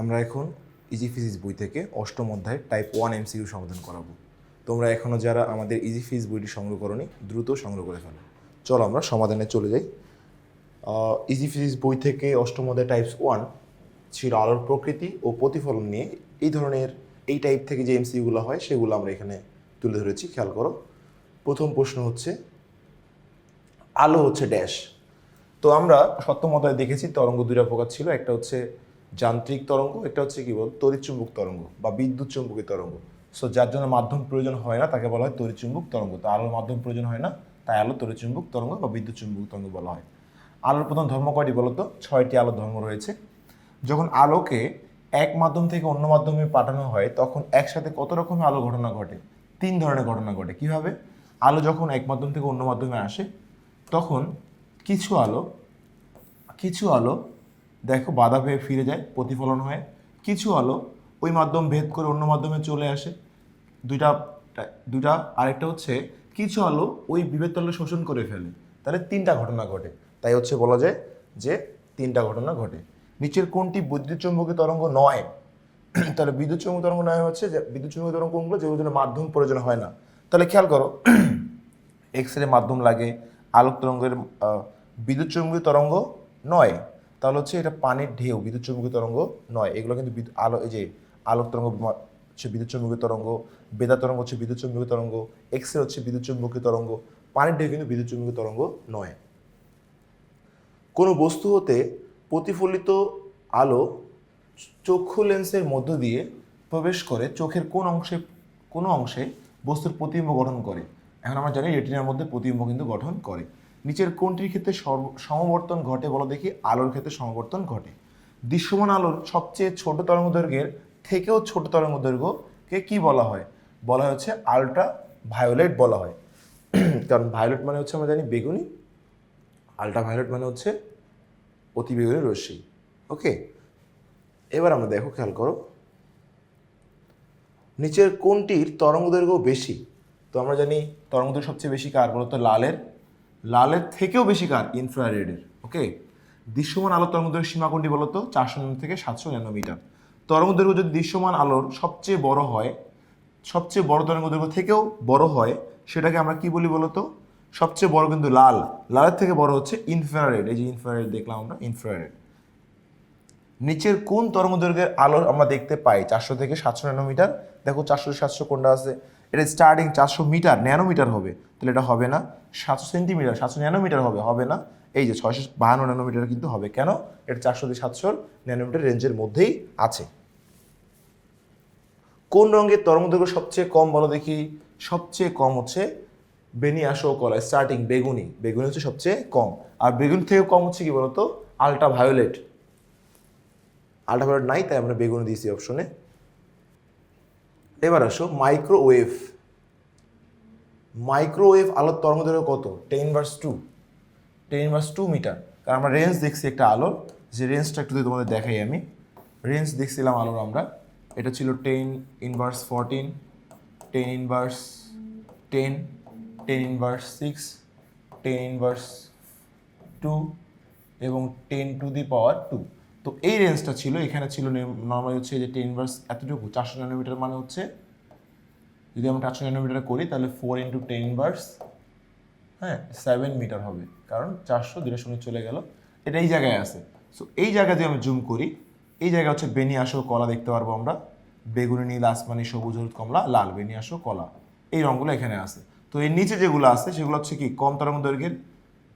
আমরা এখন easy physics বই থেকে অষ্টম অধ্যায় টাইপ ওয়ান এমসিকিউ সমাধান করাবো। তোমরা এখনও যারা আমাদের ইজি ফিজিক্স বইটি সংগ্রহ করনি, দ্রুত সংগ্রহ করে ফেলো। চলো আমরা সমাধানে চলে যাই। ইজি ফিজিক্স বই থেকে অষ্টম অধ্যায় টাইপস ওয়ান ছিল আলোর প্রকৃতি ও প্রতিফলন নিয়ে। এই ধরনের এই টাইপ থেকে যে এমসিগুলো হয়, সেগুলো আমরা এখানে তুলে ধরেছি, খেয়াল করো। প্রথম প্রশ্ন হচ্ছে, আলো হচ্ছে ড্যাশ তো আমরা সপ্তম অধ্যায়ে দেখেছি, তরঙ্গ দুইটা প্রকার ছিল, একটা হচ্ছে যান্ত্রিক তরঙ্গ, একটা হচ্ছে কি বল? তড়িৎচুম্বক তরঙ্গ বা বিদ্যুৎ চুম্বকী তরঙ্গ। সো যার জন্য মাধ্যম প্রয়োজন হয় না, তাকে বলা হয় তড়িৎচুম্বক তরঙ্গ। তো আলোর মাধ্যম প্রয়োজন হয় না, তাই আলো তড়িৎচুম্বক তরঙ্গ বা বিদ্যুৎ চুম্বক তরঙ্গ বলা হয়। আলোর প্রথম ধর্ম কয়টি বলতো? ছয়টি আলোর ধর্ম রয়েছে। যখন আলোকে এক মাধ্যম থেকে অন্য মাধ্যমে পাঠানো হয়, তখন একসাথে কত রকমের আলো ঘটনা ঘটে? তিন ধরনের ঘটনা ঘটে। কীভাবে? আলো যখন এক মাধ্যম থেকে অন্য মাধ্যমে আসে, তখন কিছু আলো কিছু আলো দেখো বাধা পেয়ে ফিরে যায়, প্রতিফলন হয়। কিছু আলো ওই মাধ্যম ভেদ করে অন্য মাধ্যমে চলে আসে। দুইটা দুইটা, আরেকটা হচ্ছে কিছু আলো ওই বিভেদ তলে শোষণ করে ফেলে। তাহলে তিনটা ঘটনা ঘটে। তাই হচ্ছে বলা যায় যে তিনটা ঘটনা ঘটে। নিচের কোনটি বিদ্যুৎ চুম্বকীয় তরঙ্গ নয়। তাহলে বিদ্যুৎ চুম্বক তরঙ্গ নয় হচ্ছে যে, বিদ্যুৎ চুম্বকীয় তরঙ্গ কোনগুলো? যেগুলোর জন্য মাধ্যম প্রয়োজন হয় না। তাহলে খেয়াল করো এক্স রে মাধ্যম লাগে, আলোক তরঙ্গের বিদ্যুৎ চুম্বকীয় তরঙ্গ নয়। তাহলে হচ্ছে এটা পানির ঢেউ, বিদ্যুৎ চুম্বকীয় তরঙ্গ নয়। এগুলো কিন্তু আলো, এই যে আলোক তরঙ্গ হচ্ছে বিদ্যুৎ চুম্বকীয় তরঙ্গ বেদা তরঙ্গ হচ্ছে বিদ্যুৎ চুম্বকীয় তরঙ্গ এক্স রে হচ্ছে বিদ্যুৎ চুম্বকীয় তরঙ্গ, পানির ঢেউ কিন্তু বিদ্যুৎ চুম্বকীয় তরঙ্গ নয়। কোনো বস্তু হতে প্রতিফলিত আলো চক্ষু লেন্সের মধ্য দিয়ে প্রবেশ করে, চোখের কোন অংশে, কোনো অংশে বস্তুর প্রতিবিম্ব গঠন করে। এখন আমরা জানি রেটিনার মধ্যে প্রতিবিম্ব কিন্তু গঠন করে। নিচের কোনটির ক্ষেত্রে সমবর্তন ঘটে বলো দেখি, আলোর ক্ষেত্রে সমবর্তন ঘটে। দৃশ্যমান আলোর সবচেয়ে ছোট তরঙ্গ দৈর্ঘ্যের থেকেও ছোট তরঙ্গ দৈর্ঘ্যকে কি বলা হয়? বলা হচ্ছে আলট্রা ভায়োলেট বলা হয়। কারণ ভায়োলেট মানে হচ্ছে আমরা জানি বেগুনি আলট্রা ভায়োলেট মানে হচ্ছে অতি বেগুনি রশ্মি। ওকে এবার আমরা দেখো, খেয়াল করো। নিচের কোনটির তরঙ্গ দৈর্ঘ্য বেশি? তো আমরা জানি তরঙ্গ দৈর্ঘ্য সবচেয়ে বেশি কার? বলতো লালের। লালের থেকেও বেশি কার? ইনফ্রারেডের ওকে দৃশ্যমান আলোর তরঙ্গ দৈর্ঘ্য সীমা কোনটি বলতো চারশো থেকে সাতশো ন্যানোমিটার। তরঙ্গ দৈর্ঘ্য যদি দৃশ্যমান আলোর সবচেয়ে বড় হয়, সবচেয়ে বড় তরঙ্গ দৈর্ঘ্য থেকেও বড় হয়, সেটাকে আমরা কি বলি বলতো? সবচেয়ে বড় কিন্তু লাল। লালের থেকে বড় হচ্ছে ইনফ্রারেড এই যে ইনফ্রারেড দেখলাম আমরা ইনফ্রারেড নিচের কোন তরঙ্গ দৈর্ঘ্যের আলো আমরা দেখতে পাই? চারশো থেকে সাতশো ন্যানোমিটার। দেখো চারশো সাতশো কোনটা আছে। এটা স্টার্টিং চারশো মিটার, ন্যানোমিটার হবে। তাহলে এটা হবে না সাতশো সেন্টিমিটার, সাতশো ন্যানোমিটার হবে হবে না। এই যে ছয়শো বাহান্ন ন্যানোমিটার কিন্তু হবে। কেন? এটা চারশো থেকে সাতশো ন্যানোমিটার রেঞ্জের মধ্যেই আছে। কোন রঙের তরঙ্গ দৈর্ঘ্য সবচেয়ে কম বলো দেখি? সবচেয়ে কম হচ্ছে বেনিয়াসো কলা স্টার্টিং বেগুনি। বেগুনি হচ্ছে সবচেয়ে কম। আর বেগুনি থেকে কম হচ্ছে কি বলতো? আলট্রা ভায়োলেট আলট্রাভায়োলেট নাই, তাই আমরা বেগুনি দিয়েছি অপশনে এবার আসো মাইক্রোওয়েভ মাইক্রোওয়েভ আলোর তরঙ্গ দৈর্ঘ্য কত? Ten verse two ten verse two metre কারণ আমরা রেঞ্জ দেখছি একটা আলোর। যে রেঞ্জটা একটু যদি তোমাদের দেখাই আমি। রেঞ্জ দেখছিলাম আলোর আমরা। এটা ছিল ten inverse fourteen ten inverse ten ten inverse six ten inverse two এবং ten to the power two তো এই রেঞ্জটা ছিল, এখানে ছিল নর্মালি হচ্ছে যে টেন ভার্স এতটুকু, চারশো ন্যানোমিটার মানে হচ্ছে, যদি আমরা চারশো ন্যানোমিটার করি, তাহলে ফোর ইন্টু টেন ভার্স হ্যাঁ সেভেন মিটার হবে। কারণ চারশো দুটোর সঙ্গে চলে গেল, এটা এই জায়গায় আছে। সো এই জায়গায় যদি আমি জুম করি, এই জায়গা হচ্ছে বেনিয়াসো কলা দেখতে পারব আমরা। বেগুনি, নীল, আসমানি, সবুজ, হলুদ, কমলা, লাল বেনিয়াসো কলা। এই রঙগুলো এখানে আছে। তো এর নিচে যেগুলো আছে, সেগুলো হচ্ছে কি, কম তরঙ্গ দৈর্ঘ্যের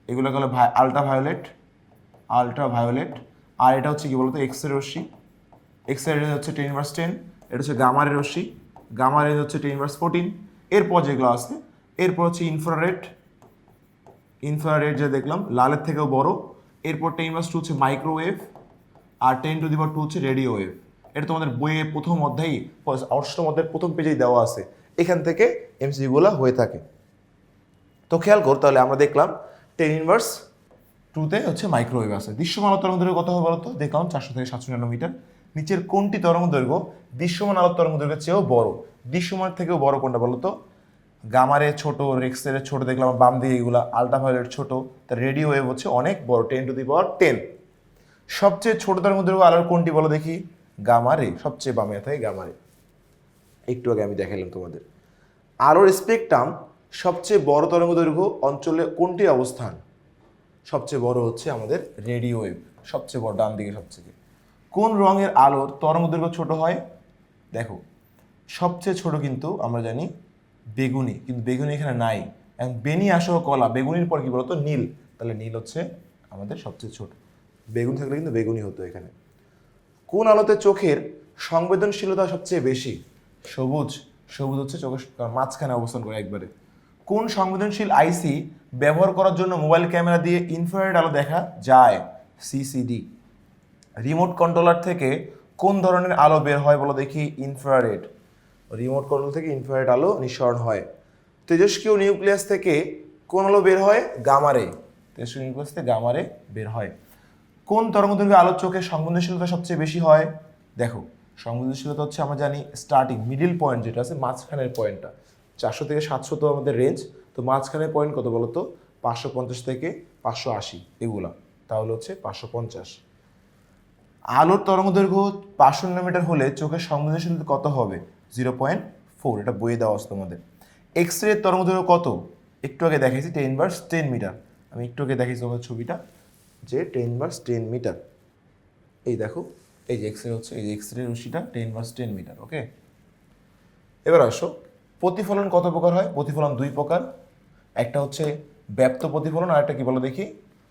এগুলো গেলো ভাই আলট্রা ভায়োলেট আলট্রা ভায়োলেট আর এটা হচ্ছে কি বলতো? এক্স রে রশ্মি। এক্স রে হচ্ছে টেন ভার্স টেন এটা হচ্ছে গামার রশ্মি। গামার রেঞ্জ হচ্ছে টেন ভার্স ফোরটিন এরপর যেগুলো আছে এরপর হচ্ছে ইনফ্রারেড ইনফ্রারেড যে দেখলাম, লালের থেকেও বড়। এরপর টেন ভার্স টু হচ্ছে microwave R ten to the power two হচ্ছে রেডিও ওয়েভ এটা তোমাদের বইয়ে প্রথম অধ্যায়ই অষ্টম অধ্যায়ের প্রথম পেজেই দেওয়া আছে। এখান থেকে এমসিগুলো হয়ে থাকে। তো খেয়াল কর, তাহলে আমরা দেখলাম টেন ইনভার্স টুতে হচ্ছে মাইক্রোওয়েভ আছে। দৃশ্যমান তরঙ্গ দৈর্ঘ্য কত হবে বলতো? দেখলাম, চারশো থেকে সাতশো ন্যানোমিটার নিচের কোনটি তরঙ্গ দৈর্ঘ্য? দৃশ্যমান আলোর তরঙ্গ দৈর্ঘ্যের চেয়েও বড়। দৃশ্যমানের থেকেও বড় কোনটা বলতো? গামারে ছোট রেক্সের ছোট, দেখলাম বাম দিকে এগুলো আলট্রাভায়োলেট ছোট। তার রেডিও ওয়েভ হচ্ছে অনেক বড় ten to the power ten সবচেয়ে ছোট তরঙ্গ দৈর্ঘ্য আলোর কোনটি বলো দেখি? গামারে সবচেয়ে বামে থাকে গামারে একটু আগে আমি দেখালাম তোমাদের। আলোর স্পেকট্রাম সবচেয়ে বড় তরঙ্গ দৈর্ঘ্য অঞ্চলে কোনটি অবস্থান? সবচেয়ে বড় হচ্ছে আমাদের রেডিও ওয়েভ, সবচেয়ে বড় ডান দিকে সবচেয়ে কোন রঙের আলোর তরঙ্গ দৈর্ঘ্য ছোট হয়? দেখো, সবচেয়ে ছোট কিন্তু আমরা জানি বেগুনি, কিন্তু বেগুনি এখানে নাই। এবং বেনি আসহ কলা, বেগুনির পর কি বলতো? নীল। তাহলে নীল হচ্ছে আমাদের সবচেয়ে ছোট। বেগুনি থাকলে কিন্তু বেগুনি হতো এখানে। কোন আলোতে চোখের সংবেদনশীলতা সবচেয়ে বেশি? সবুজ। সবুজ হচ্ছে চোখের মাঝখানে অবস্থান করে একবারে। কোন সংবেদনশীল আইসি ব্যবহার করার জন্য মোবাইল ক্যামেরা দিয়ে ইনফ্রারেড আলো দেখা যায়? সিসিডি রিমোট কন্ট্রোলার থেকে কোন ধরনের আলো বের হয় বলো দেখি ইনফ্রারেড রিমোট কন্ট্রোল থেকে ইনফ্রারেড আলো নিঃসরণ হয়। তেজস্ক্রিয় নিউক্লিয়াস থেকে কোন আলো বের হয়? গামারে তেজস্ক্রিয় নিউক্লিয়াস থেকে গামারে বের হয়। কোন তরঙ্গদৈর্ঘ্যে আলোর চোখে সংবেদনশীলতা সবচেয়ে বেশি হয়? দেখো, সংবেদনশীলতা হচ্ছে আমরা জানি স্টার্টিং মিডিল পয়েন্ট যেটা আছে, মাঝখানের পয়েন্টটা চারশো থেকে সাতশো তো আমাদের রেঞ্জ তো মাঝখানে পয়েন্ট কত বলতো? পাঁচশো পঞ্চাশ থেকে পাঁচশো আশি, এগুলা। তাহলে হচ্ছে পাঁচশো পঞ্চাশ। আলোর তরঙ্গদৈর্ঘ্য পাঁচশো নানোমিটার হলে চোখের সংবেদনশীলতা কত হবে? জিরো পয়েন্ট ফোর এটা বইয়ে দেওয়া আছে তোমাদের। এক্স রে তরঙ্গদৈর্ঘ্য কত? একটু আগে দেখাইছি টেন ভার্স টেন মিটার আমি একটু আগে দেখাইছি তোমাদের ছবিটা, যে টেন ভার্স টেন মিটার এই দেখো, এই যে এক্স রে হচ্ছে, এই যে X ray রশ্মিটা ten verse ten metre okay এবার আসো। প্রতিফলন কত প্রকার হয়? প্রতিফলন দুই প্রকার। একটা হচ্ছে ব্যাপ্ত প্রতিফলন আর একটা কি বলো দেখি?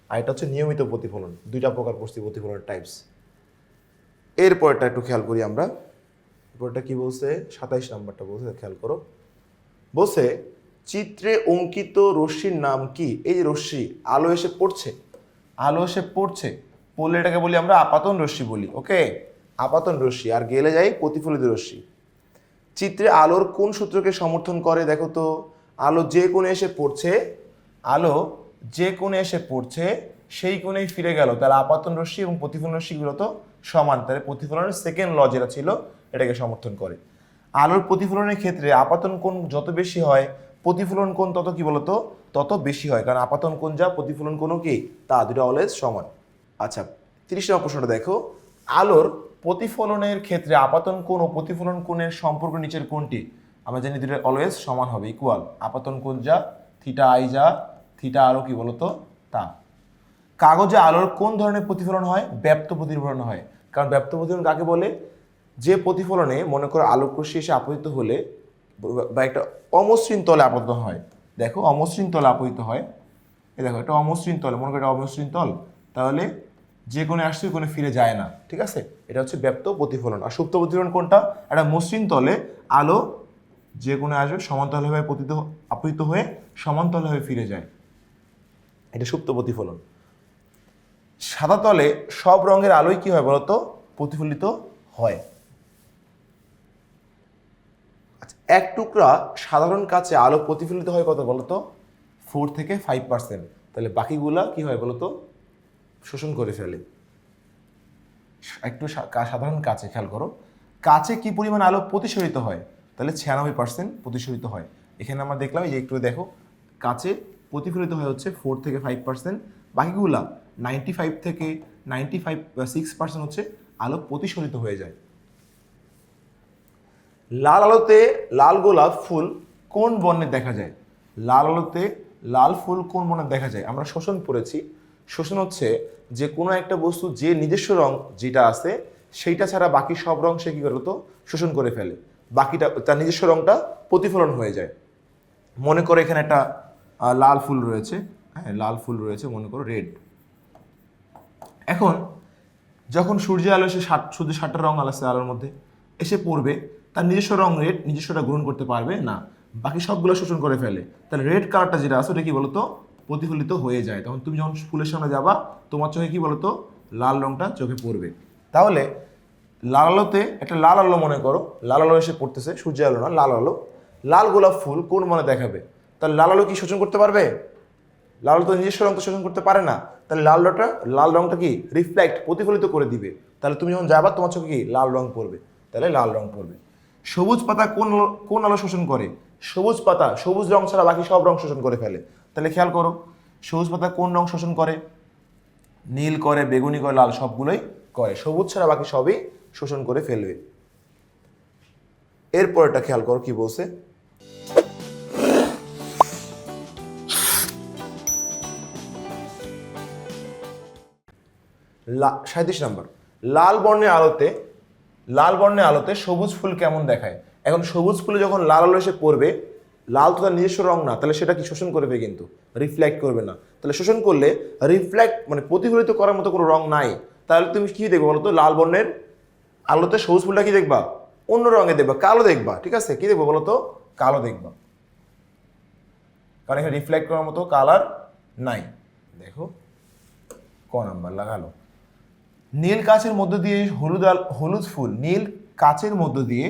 আর একটা হচ্ছে নিয়মিত প্রতিফলন। দুইটা প্রকার পড়ছি প্রতিফলনের টাইপস এরপরটা একটু খেয়াল করি আমরা। এরপরটা কি বলছে? সাতাইশ নাম্বারটা বলছে খেয়াল করো। বলছে, চিত্রে অঙ্কিত রশ্মির নাম কি? এই যে রশ্মি, আলো এসে পড়ছে? আলো এসে পড়ছে। পড়লে এটাকে বলি আমরা আপাতন রশ্মি বলি, ওকে? আপাতন রশ্মি, আর গেলে যাই প্রতিফলিত রশ্মি। চিত্রে আলোর কোন সূত্রকে সমর্থন করে? দেখো তো, আলো যে কোণে এসে পড়ছে, আলো যে কোণে এসে পড়ছে, সেই কোণেই ফিরে গেল। তাহলে আপাতন রশ্মি এবং প্রতিফলন রশ্মিগুলো তো সমান। তাহলে প্রতিফলনের সেকেন্ড ল যেটা ছিল, এটাকে সমর্থন করে। আলোর প্রতিফলনের ক্ষেত্রে আপাতন কোণ যত বেশি হয়, প্রতিফলন কোণ তত কি বলতো? তত বেশি হয়। কারণ আপাতন কোণ যা, প্রতিফলন কোণও কি? তা দুটো অলওয়েজ সমান। আচ্ছা তিরিশ নম্বর প্রশ্নটা দেখো। আলোর প্রতিফলনের ক্ষেত্রে আপাতন কোণ ও প্রতিফলন কোণের সম্পর্ক নিচের কোনটি আমরা জানি দুটো অলওয়েজ সমান হবে ইকুয়াল আপাতন কোণ যা থিটা আই যা থিটা আরও কি বলতো? তা। কাগজে আলোর কোন ধরনের প্রতিফলন হয়? ব্যাপ্ত প্রতিফলন হয়। কারণ ব্যাপ্ত প্রতিফলন কাকে বলে? যে প্রতিফলনে মনে করো আলোক রশ্মি এসে আপতিত হলে বা একটা অমসৃণ তলে আবদ্ধ হয়। দেখো, অমসৃণ তলে আপতিত হয়। এই দেখো এটা অমসৃণ তলে, মনে করো এটা অমসৃণ তল। তাহলে যে কোনো আসছে কোনো ফিরে যায় না। ঠিক আছে? এটা হচ্ছে ব্যাপ্ত প্রতিফলন। আর সুপ্ত প্রতিফলন কোনটা? একটা মসৃণ তলে আলো যে কোনো আসবে সমান্তরালভাবে পতিত আপতিত হয়ে সমান্তরালভাবে ফিরে যায়। এটা সুপ্ত প্রতিফলন। সাদা তলে সব রঙের আলোই কি হয় বলতো? প্রতিফলিত হয়। আচ্ছা এক টুকরা সাধারণ কাছে আলো প্রতিফলিত হয় কত বলতো? ফোর থেকে ফাইভ পার্সেন্ট। তাহলে বাকিগুলা কি হয় বলতো? শোষণ করে ফেলে। একটু সাধারণ কাছে খেয়াল করো। কাছে কি পরিমাণ আলো প্রতিসরিত হয়? তাহলে ছিয়ানব্বই পার্সেন্ট প্রতিসরিত হয়। এখানে আমরা দেখলাম, এই যে একটু দেখো কাছে প্রতিফলিত হয়ে হচ্ছে ফোর থেকে ফাইভ পার্সেন্ট বাকিগুলা নাইনটি ফাইভ থেকে নাইনটি ফাইভ সিক্স পার্সেন্ট হচ্ছে আলো প্রতিসরিত হয়ে যায়। লাল আলোতে লাল গোলাপ ফুল কোন বর্ণের দেখা যায়? লাল আলোতে লাল ফুল কোন বর্ণের দেখা যায়? আমরা শোষণ পড়েছি। শোষণ হচ্ছে যে কোনো একটা বস্তু যে নিজস্ব রং যেটা আছে, সেইটা ছাড়া বাকি সব রং সে কী করতো শোষণ করে ফেলে। বাকিটা, তার নিজস্ব রংটা প্রতিফলন হয়ে যায়। মনে করো এখানে একটা লাল ফুল রয়েছে। হ্যাঁ লাল ফুল রয়েছে, মনে করো রেড। এখন যখন সূর্যের আলো এসে ষাট সূর্যের ষাটটা রং আলাসে আলোর মধ্যে, এসে পড়বে, তার নিজস্ব রং রেড, নিজস্বটা গ্রহণ করতে পারবে না। বাকি সবগুলো শোষণ করে ফেলে। তাহলে রেড কালারটা যেটা আছে, ওটা কি বলতো? প্রতিফলিত হয়ে যায়। তখন তুমি যখন ফুলের সামনে যাবা, তোমার চোখে কি বলতো? লাল রংটা চোখে পড়বে। তাহলে লাল আলোতে একটা লাল আলো মনে করো, লাল আলো এসে পড়তেছে সূর্যের আলো না, লাল আলো। লাল গোলাপ ফুল কোন মনে দেখাবে? তাহলে লাল আলো কি শোষণ করতে পারবে? লাল তো নিজস্ব রং তো শোষণ করতে পারে না। তাহলে লাল রংটা লাল রংটা কি রিফ্লেক্ট প্রতিফলিত করে দিবে। তাহলে তুমি যখন যাবা, তোমার চোখে কি? লাল রং পড়বে। তাহলে লাল রং পড়বে। সবুজ পাতা কোন কোন আলো শোষণ করে? সবুজ পাতা, সবুজ রং ছাড়া বাকি সব রং শোষণ করে ফেলে। তাহলে খেয়াল করো, সবুজ পাতা কোন রং শোষণ করে? নীল করে, বেগুনি করে, লাল সবগুলোই করে। সবুজ ছাড়া বাকি সবই শোষণ করে ফেলবে। এরপর এটা খেয়াল করো কি বলছে। সাঁত্রিশ নম্বর। লাল বর্ণের আলোতে, লাল বর্ণের আলোতে সবুজ ফুল কেমন দেখায়? এখন সবুজ ফুলে যখন লাল আলো এসে পড়বে, লাল তো তার নিজস্ব রং না, তাহলে সেটা কি শোষণ করবে কিন্তু? রিফ্লেক্ট করবে না। তাহলে শোষণ করলে রিফ্লেক্ট মানে প্রতিফলিত করার মতো কোনো রং নাই। তাহলে তুমি কি দেখবে বলো তো লাল বর্ণের আলোতে সবুজ ফুলটা কি দেখবা? অন্য রঙে দেখবা, কালো দেখবা, ঠিক আছে? কি দেখব বলো তো কালো দেখবা। কারণ এখানে রিফ্লেক্ট করার মতো কালার নাই। দেখো, ক নাম্বার লাগালো। নীল কাচের মধ্য দিয়ে হলুদ আল হলুদ ফুল, নীল কাচের মধ্য দিয়ে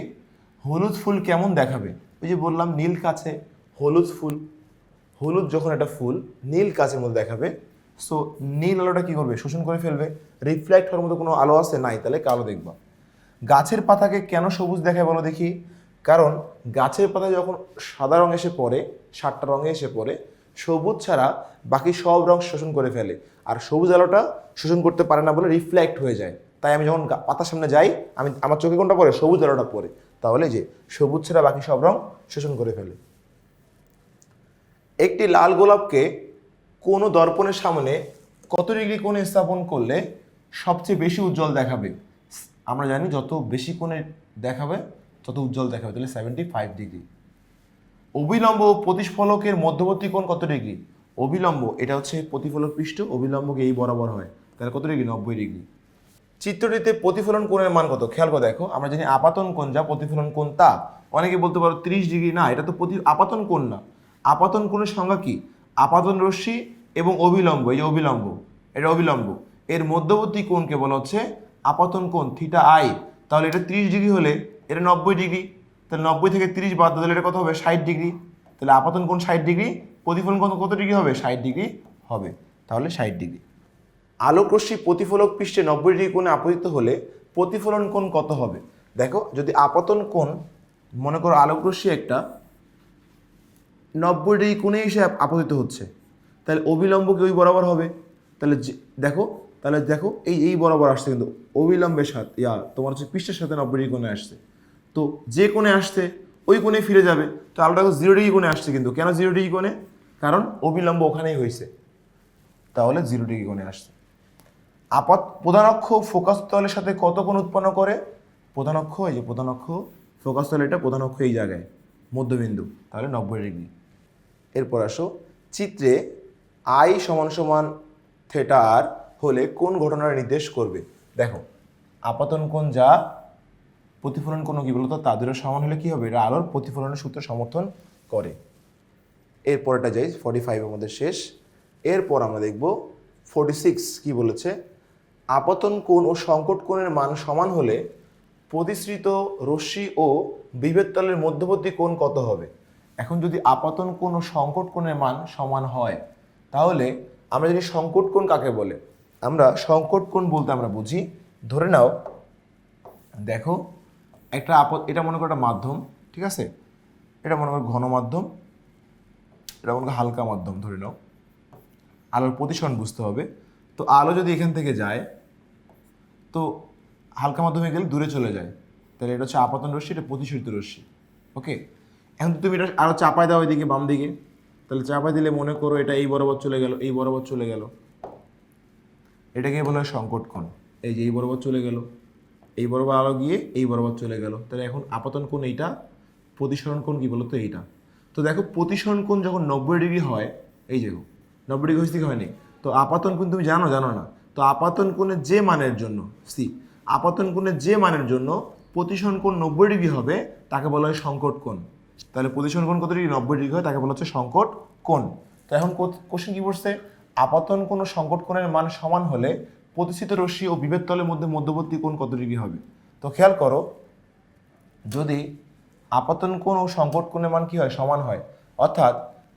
হলুদ ফুল কেমন দেখাবে? ওই যে বললাম নীল কাছে হলুদ ফুল, হলুদ যখন একটা ফুল নীল কাচের মধ্যে দেখাবে সো নীল আলোটা কি করবে? শোষণ করে ফেলবে। রিফ্লেক্ট হওয়ার মতো কোনো আলো আছে? নাই, তাহলে কালো দেখবা। গাছের পাতাকে কেন সবুজ দেখায় বলো দেখি? কারণ গাছের পাতা যখন সাদা রং এসে পড়ে, সাতটা রঙে এসে পড়ে, সবুজ ছাড়া বাকি সব রং শোষণ করে ফেলে। আর সবুজ আলোটা শোষণ করতে পারে না বলে রিফ্লেক্ট হয়ে যায়। তাই আমি যখন পাতার সামনে যাই, আমি আমার চোখে কোনটা পড়ে? সবুজ আলোটা পড়ে। তাহলে যে সবুজ ছাড়া বাকি সব রং শোষণ করে ফেলে। একটি লাল গোলাপকে কোনো দর্পণের সামনে কত ডিগ্রি কোণে স্থাপন করলে সবচেয়ে বেশি উজ্জ্বল দেখাবে? আমরা জানি যত বেশি কোণে দেখাবে, তত উজ্জ্বল দেখাবে। তাহলে সেভেন্টি ফাইভ ডিগ্রি। অবিলম্ব প্রতিফলকের মধ্যবর্তী কোণ কত ডিগ্রি? অবিলম্ব, এটা হচ্ছে প্রতিফলক পৃষ্ঠ, অবিলম্বকে এই বরাবর হয়। তাহলে কত ডিগ্রি? নব্বই ডিগ্রি। চিত্রটিতে প্রতিফলন কোণের মান কত? খেয়াল করে দেখো, আমরা জানি আপাতন কোণ যা প্রতিফলন কোণ তা। অনেকে বলতে পারো তিরিশ ডিগ্রি, না, এটা তো প্রতি আপাতন কোণ না। আপাতন কোণের সংজ্ঞা কি? আপাতন রশ্মি এবং অবিলম্ব, এই যে অবিলম্ব, এটা অবিলম্ব। এর মধ্যবর্তী কোণকে বলা হচ্ছে আপাতন কোণ, থিটা আই। তাহলে এটা তিরিশ ডিগ্রি হলে এটা নব্বই ডিগ্রি। তাহলে নব্বই থেকে তিরিশ বাদ দিলে এটা কত হবে? ষাট ডিগ্রি। তাহলে আপাতন কোণ ষাট ডিগ্রি, প্রতিফলন কোণ কত ডিগ্রি হবে? ষাট ডিগ্রি হবে। তাহলে ষাট ডিগ্রি। আলোক রশ্মি প্রতিফলক পৃষ্ঠে নব্বই ডিগ্রি কোণে আপতিত হলে প্রতিফলন কোণ কত হবে? দেখো, যদি আপতন কোণ, মনে করো আলোক রশ্মি একটা, নব্বই ডিগ্রি কোণে এসে আপতিত হচ্ছে, তাহলে অবিলম্ব কি ওই বরাবর হবে? তাহলে দেখো তাহলে দেখো, এই এই বরাবর আসছে কিন্তু অবিলম্বের সাথে ইয়া, তোমার হচ্ছে পৃষ্ঠের সাথে নব্বই ডিগ্রি কোণে আসছে। তো যে কোণে আসছে, ওই কোণে ফিরে যাবে। তো আলোটা জিরো ডিগ্রি কোণে আসছে কিন্তু। কেন জিরো ডিগ্রি কোণে? কারণ অবিলম্ব ওখানেই হয়েছে। তাহলে জিরো ডিগ্রি কোণে আসছে। আপাত প্রধানক্ষ ফোকাস তলের সাথে কত কোণ উৎপন্ন করে? প্রধানক্ষ, এই যে প্রধানক্ষ, ফোকাস তল এটা প্রধান প্রধানক্ষ এই জায়গায়, মধ্যবিন্দু, তাহলে নব্বই ডিগ্রি। এরপর আসো, চিত্রে আই সমান সমান থেটা আর হলে কোন ঘটনার নির্দেশ করবে? দেখো, আপাতন কোণ যা, প্রতিফলন কোণ কি বলতো? তাদেরও সমান হলে কি হবে? এটা আলোর প্রতিফলনের সূত্র সমর্থন করে। এরপরটা যাই ফর্টি ফাইভ আমাদের শেষ। এরপর আমরা দেখব ফোর্টি সিক্স কী বলেছে? আপতন কোণ ও সংকট কোণের মান সমান হলে প্রতিশ্রিত রশ্মি ও বিভেদ তলের মধ্যবর্তী কোণ কত হবে? এখন যদি আপাতন কোণ ও সংকট কোণের মান সমান হয়, তাহলে আমরা যদি সংকট কোণ কাকে বলে? আমরা সংকট কোণ বলতে আমরা বুঝি। ধরে নাও, দেখো, একটা আপদ এটা মনে করো একটা মাধ্যম, ঠিক আছে? এটা মনে করো ঘন মাধ্যম, এটা মনে করো হালকা মাধ্যম, ধরে নাও। আলোর প্রতিসরণ বুঝতে হবে। তো আলো যদি এখান থেকে যায় তো হালকা মাধ্যমে গেলে দূরে চলে যায়। তাহলে এটা হচ্ছে আপাতন রশ্মি, এটা প্রতিসরিত রশ্মি। ওকে এখন তুমি এটা আরও চাপায় দাও ওইদিকে বাম দিকে তাহলে চাপায় দিলে মনে করো এটা এই বরাবর চলে গেল, এই বরাবর চলে গেল। এটাকে বলা হয় সংকট কোণ। এই যে এই বরাবর চলে গেল, এই বরাবর আলো গিয়ে এই বরাবর চলে গেল। তাহলে এখন আপাতন কোণ এইটা, প্রতিসরণ কোণ কি বলতো এইটা? তো দেখো প্রতিসরণ কোণ যখন নব্বই ডিগ্রি হয়, এই যে নব্বই ডিগ্রি হয়নি? তো আপাতন কোণ তুমি জানো জানো না। তো আপাতন কোণের যে মানের জন্য সি আপাতন কোণের যে মানের জন্য প্রতিসরণ কোণ নব্বই ডিগ্রি হবে, তাকে বলা হয় সংকট কোণ। তাহলে প্রতিসরণ কোণ কত ডিগ্রি? নব্বই ডিগ্রি হয়, তাকে বলা হচ্ছে সংকট কোণ। তো এখন কোশ্চেন কী বলছে আপাতন ও সংকট কোণের মান সমান হলে প্রতিষ্ঠিত রশ্মি ও বিভেদ তলের মধ্যে মধ্যবর্তী কোণ কত ডিগ্রি হবে? তো খেয়াল করো, যদি আপাতন কোণ ও সংকট কোণের মান কি হয়? সমান হয়। অর্থাৎ,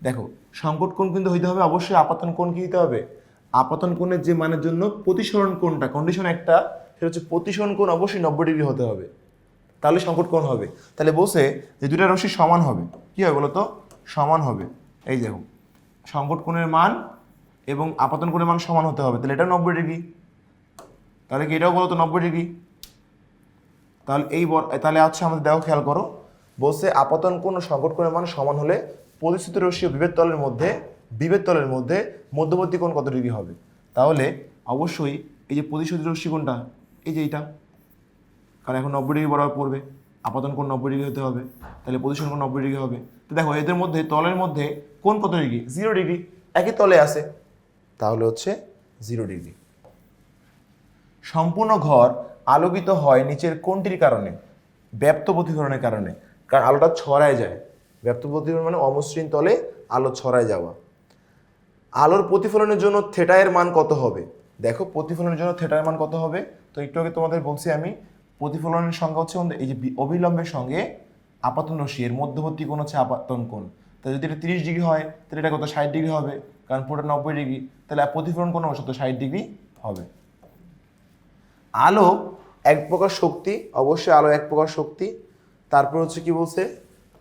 দেখো, সংকট কোণ কিন্তু হইতে হবে, অবশ্যই আপাতন কোণ কি হইতে হবে? আপাতন কোণের যে মানের জন্য প্রতিসরণ কোণটা কন্ডিশন একটা, সেটা হচ্ছে প্রতিসরণ কোণ অবশ্যই নব্বই ডিগ্রি হতে হবে। তাহলে সংকট কোণ হবে। তাহলে বসে যে দুটা রশ্মি সমান হবে। কি হবে বলো তো সমান হবে। এই দেখো, সংকট কোণের মান এবং আপাতন কোণের মান সমান হতে হবে। তাহলে এটা নব্বই ডিগ্রি তাহলে কি এটাও বলো তো নব্বই ডিগ্রি তাহলে এই তাহলে হচ্ছে আমাদের দেখো, খেয়াল করো। বসে আপাতন কোন সংকট কোণের মান সমান হলে প্রতিষ্ঠিত রশ্মি ও বিভেদ তলের মধ্যে বিভেদ তলের মধ্যে মধ্যবর্তী কোণ কত ডিগ্রি হবে? তাহলে অবশ্যই এই যে প্রতিষ্ঠিত রশ্মি কোনটা এই যে এইটা, কারণ এখন নব্বই ডিগ্রি বরাবর পড়বে, আপাতন কোণ নব্বই ডিগ্রি হতে হবে, তাহলে পজিশন কোণ নব্বই ডিগ্রি হবে। তো দেখো, এদের মধ্যে, তলের মধ্যে কোন কত ডিগ্রি? Zero degree. একই তলে আছে, তাহলে হচ্ছে জিরো ডিগ্রি। সম্পূর্ণ ঘর আলোকিত হয় নিচের কোনটির কারণে, ব্যাপ্ত প্রতিফলনের কারণে, কারণ আলোটা ছড়ায় যায়। ব্যাপ্ত প্রতিফলন মানে অমসৃণ তলে আলো ছড়ায় যাওয়া। আলোর প্রতিফলনের জন্য থেটায়ের মান কত হবে? দেখো, প্রতিফলনের জন্য থেটায়ের মান কত হবে? তো একটু আগে তোমাদের বলছি আমি, প্রতিফলনের সংখ্যা হচ্ছে এই যে অবিলম্বের সঙ্গে আপাতন রশ্মি, এর মধ্যবর্তী কোণ হচ্ছে আপাতন কোণ। তাহলে যদি এটা তিরিশ ডিগ্রি হয়, তাহলে এটা কত? ষাট ডিগ্রি হবে, কারণ পুরোটা নব্বই ডিগ্রি। তাহলে প্রতিফলন কোণ অবশ্য ষাট ডিগ্রি হবে। আলো এক প্রকার শক্তি, অবশ্যই আলো এক প্রকার শক্তি। তারপর হচ্ছে কি বলছে?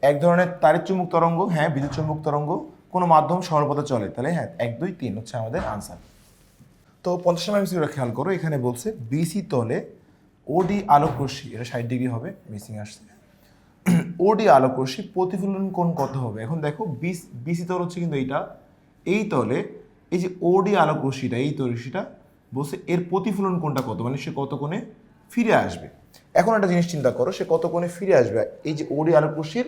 এক ধরনের তারের চুম্বক তরঙ্গ হ্যাঁ বিদ্যুৎ চুম্বক তরঙ্গ। কোনো মাধ্যম সর্বদা চলে। তাহলে হ্যাঁ এক, দুই, তিন হচ্ছে আমাদের আনসার তো পঞ্চাশ নম্বর এমসিকিউটা খেয়াল করো, এখানে বলছে বিসি তলে ওডি আলোক রশ্মি এটা ষাট ডিগ্রি হবে মিসিং আসছে। ওডি আলোক রশ্মি প্রতিফলন কোন কত হবে? এখন দেখো বিস বিসি তল হচ্ছে কিন্তু এইটা। এই তলে এই যে ওডি আলোক রশ্মিটা এই তো রশ্মিটা বলছে এর প্রতিফলন কোনটা কত? মানে সে কত কোণে ফিরে আসবে? এখন একটা জিনিস চিন্তা করো, সে কত কোণে ফিরে আসবে? এই যে ওডি আলোক রশ্মির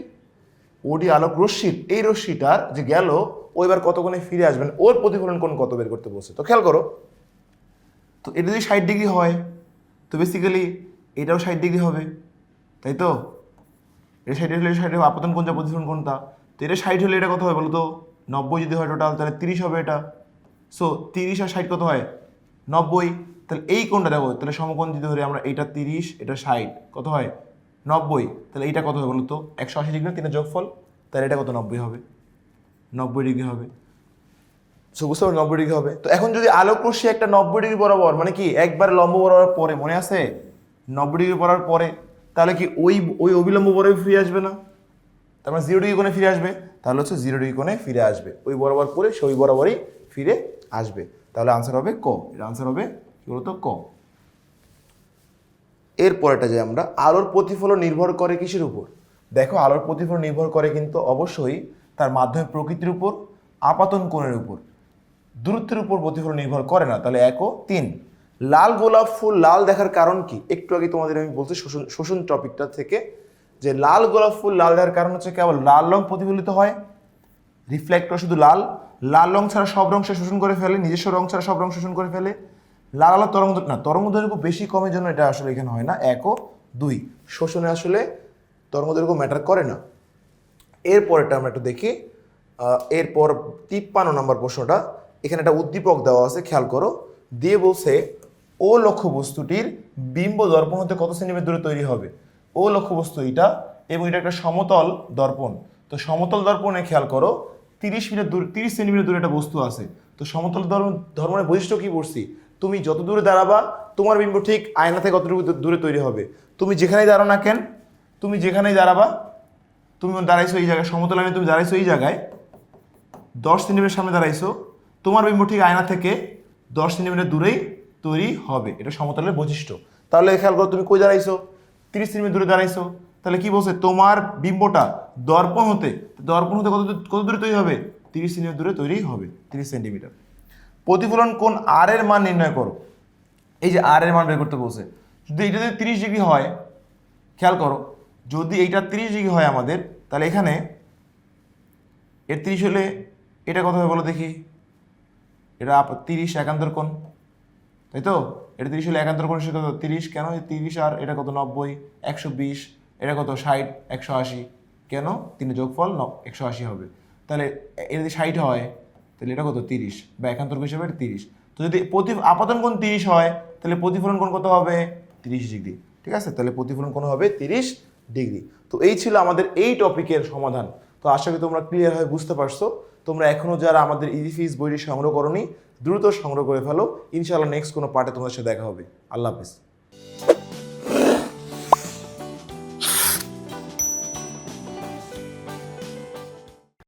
ওডি আলোক রশ্মির, এই রশ্মিটার যে গেল, ও এবার কত কোণে ফিরে আসবেন? ওর প্রতিফলন কোণ কত বের করতে বলছে? তো খেয়াল করো, তো এটা যদি ষাট ডিগ্রি হয়, তো বেসিক্যালি এটাও ষাট ডিগ্রি হবে, তাই তো? এটা ষাট হলে ষাট হবে, আপতন কোনটা প্রতিফলন কোনটা তো এটা ষাট হলে এটা কত হয় বলো তো নব্বই যদি হয় টোটাল তাহলে তিরিশ হবে এটা। সো তিরিশ আর ষাট কত হয়? নব্বই। তাহলে এই কোনটা দেখো, তাহলে সমকোণ যদি ধরে আমরা, এটা তিরিশ, এটা ষাট, কত হয়? নব্বই, তাহলে এইটা কত হবে তো? একশো আশি ডিগ্রি তিনের যোগফল, তাহলে এটা কত? নব্বই হবে। নব্বই ডিগ্রি হবে। সো বুঝতে পারো নব্বই ডিগ্রি হবে। তো এখন যদি আলোক রশ্মি একটা নব্বই ডিগ্রি বরাবর মানে কি, একবার লম্ব বরাবর পরে মনে আছে? নব্বই ডিগ্রি বরাবর পরে, তাহলে কি ওই ওই অবিলম্ব বরাবর ফিরে আসবে না? তার মানে জিরো ডিগ্রি কোণে ফিরে আসবে। তাহলে হচ্ছে জিরো ডিগ্রি কোণে ফিরে আসবে। ওই বরাবর পরে সে ওই বরাবরই ফিরে আসবে। তাহলে আনসার হবে ক। এর আনসার হবে কি বলতো? ক। এর পরেটা যে আমরা, আলোর প্রতিফলন নির্ভর করে কিসের উপর? দেখো, আলোর প্রতিফলন নির্ভর করে কিন্তু অবশ্যই তার মাধ্যমে প্রকৃতির উপর, আপাতন কোণের উপর। দূরত্বের উপর প্রতিফলন নির্ভর করে না, তাহলে এক ও তিন। লাল গোলাপ ফুল, লাল দেখার কারণ কি? একটু আগে তোমাদের আমি বলছি শোষণ শোষণ টপিকটা থেকে, যে লাল গোলাপ ফুল, লাল দেখার কারণ হচ্ছে কেবল লাল রং প্রতিফলিত হয়। রিফ্লেক্ট শুধু লাল। লাল রং ছাড়া সব রং সে শোষণ করে ফেলে, নিজস্ব রং ছাড়া সব রং শোষণ করে ফেলে। লাল আলো তরঙ্গ, না, তরঙ্গ দৈর্ঘ্য বেশি কমের জন্য এটা আসলে এখানে হয় না, এক ও দুই। শোষণে আসলে তরঙ্গ দৈর্ঘ্য ম্যাটার করে না। এরপরেটা আমরা একটু দেখি এরপর তিপ্পান্ন নম্বর প্রশ্নটা, এখানে একটা উদ্দীপক দেওয়া আছে, খেয়াল করো, দিয়ে বলছে, ও লক্ষ্য বস্তুটির বিম্ব দর্পণ হতে কত সেন্টিমিটার দূরে তৈরি হবে? ও লক্ষ্য বস্তু এটা, এবং এটা একটা সমতল দর্পণ। তো সমতল দর্পণে খেয়াল করো, তিরিশ মিটার দূর, তিরিশ সেন্টিমিটার দূরে একটা বস্তু আছে। তো সমতল ধর্ম ধর্মের বৈশিষ্ট্য কি পড়ছি তুমি যত দূরে দাঁড়াবা, তোমার বিম্ব ঠিক আয়না থেকে কতটুকু দূরে তৈরি হবে। তুমি যেখানেই দাঁড়াও না কেন, তুমি যেখানেই দাঁড়াবা, তুমি দাঁড়াইছো এই জায়গায় সমতল আমি তুমি দাঁড়াইছো এই জায়গায়, দশ সেন্টিমিটার সামনে দাঁড়াইছো, তোমার বিম্ব ঠিক আয়না থেকে দশ সেন্টিমিটার দূরেই তৈরি হবে। এটা সমতলের বৈশিষ্ট্য। তাহলে খেয়াল করো, তুমি কই দাঁড়াইছো? তিরিশ সেন্টিমিটার দূরে দাঁড়াইছো। তাহলে কি বলছে? তোমার বিম্বটা দর্পণ হতে দর্পণ হতে কত কত দূরে তৈরি হবে? তিরিশ সেন্টিমিটার দূরে তৈরি হবে। তিরিশ সেন্টিমিটার। প্রতিফলন কোন আর এর মান নির্ণয় করো। এই যে আর এর মান বের করতে বলছে। যদি এটা যদি তিরিশ ডিগ্রি হয়, খেয়াল করো, যদি এইটা তিরিশ ডিগ্রি হয় আমাদের, তাহলে এখানে এর তিরিশ হলে এটা কত হবে বলো দেখি। এটা তিরিশ একান্তর কোণ, তাই তো? এটা তিরিশ হলে একান্তর কোণ সেটা কত? তিরিশ কেন? তিরিশ আর এটা কত? নব্বই, একশো বিশ, এটা কত? ষাট, একশো আশি। কেন? তিনে যোগফল ন, একশো আশি হবে। তাহলে এটা যদি ষাট হয় তাহলে এটা কত? তিরিশ। বা একান্তর কোণ হিসেবে তিরিশ। তো যদি প্রতি, আপাতন কোণ তিরিশ হয়, তাহলে প্রতিফলন কোণ কত হবে? তিরিশ ডিগ্রি। ঠিক আছে? তাহলে প্রতিফলন কোণ হবে তিরিশ ডিগ্রি। তো এই ছিল আমাদের এই টপিকের সমাধান। তো আশা করি তোমরা ক্লিয়ার হয়ে বুঝতে পারছ। তোমরা এখনও যারা আমাদের ইজি ফিজ বইটি সংগ্রহ করনি, দ্রুত সংগ্রহ করে ফেলো। ইনশাআল্লাহ নেক্সট কোনো পার্টে তোমাদের সাথে দেখা হবে। আল্লাহ হাফিজ।